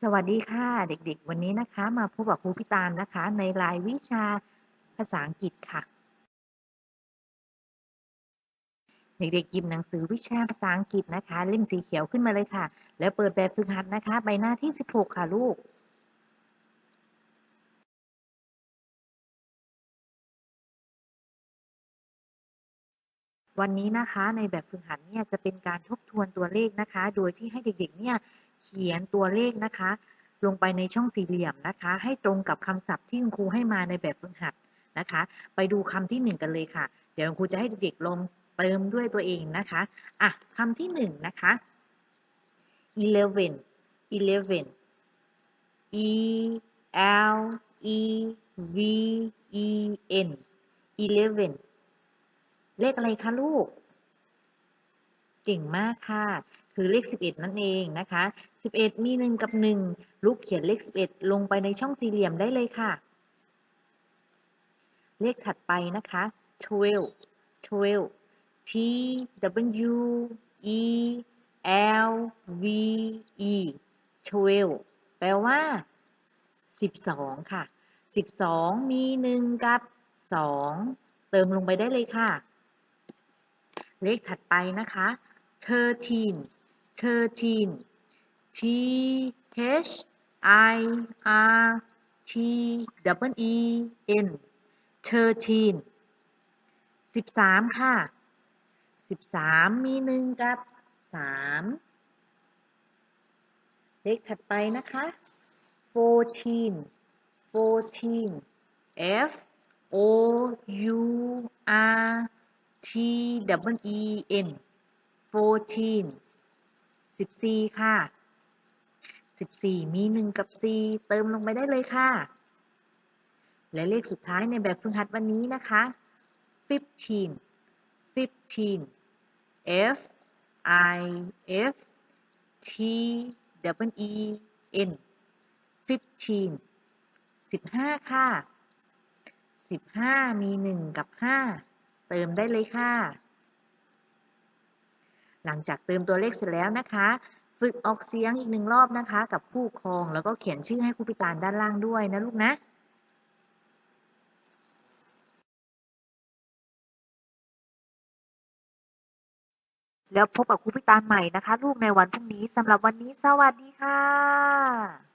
สวัสดีค่ะเด็กๆ วันนี้นะคะมาพบกับครูพิตาลนะคะ ในรายวิชาภาษาอังกฤษค่ะ เด็กๆหยิบหนังสือวิชาภาษาอังกฤษนะคะ เล่มสีเขียวขึ้นมาเลยค่ะ แล้วเปิดแบบฝึกหัดนะคะ ใบหน้าที่ 16 ค่ะลูก วันนี้นะคะในแบบฝึกหัดเนี่ยจะเป็นการทบทวนตัวเลขนะคะ โดยที่ให้เด็กๆเนี่ย ขียนตัวเลขนะคะ ลงไปในช่องสี่เหลี่ยมนะคะ ให้ตรงกับคำศัพท์ที่คุณครูให้มาในแบบฝึกหัดนะคะ ไปดูคำที่หนึ่งกันเลยค่ะ เดี๋ยวคุณครูจะให้เด็กๆลงเติมด้วยตัวเองนะคะอะคำที่หนึ่งนะคะ eleven eleven e l e v e n eleven เลขอะไรคะลูก เก่งมากค่ะ คือเลข 11 นั่นเองนะคะ 11 มี 1 กับ 1 ลูกเขียนเลข 11 ลงไปในช่องสี่เหลี่ยมได้เลยค่ะ เลขถัดไปนะคะ12 12 T W E L V E 12แปลว่า 12 ค่ะ 12 มี 1 กับ 2 เติมลงไปได้เลยค่ะ เลขถัดไปนะคะ thirteen thirteen T H I R T W E N thirteen สิบสามค่ะสิบสามมีหนึ่งกับสามเลขถัดไปนะคะ fourteen fourteen F O U R T W E N fourteen สิบสี่ค่ะ สิบสี่มีหนึ่งกับสี่เติมลงไปได้เลยค่ะ และเลขสุดท้ายในแบบฝึกหัดวันนี้นะคะ fifteen fifteen F I F T W E N fifteen สิบห้าค่ะ สิบห้ามีหนึ่งกับห้าเติมได้เลยค่ะ หลังจากเติมตัวเลขเสร็จแล้วนะคะ ฝึกออกเสียงอีกหนึ่งรอบนะคะ กับผู้ครองแล้วก็เขียนชื่อให้ครูพิตาลด้านล่างด้วยนะลูกนะแล้วพบกับครูพิตาลใหม่นะคะ ลูกในวันพรุ่งนี้สำหรับวันนี้สวัสดีค่ะ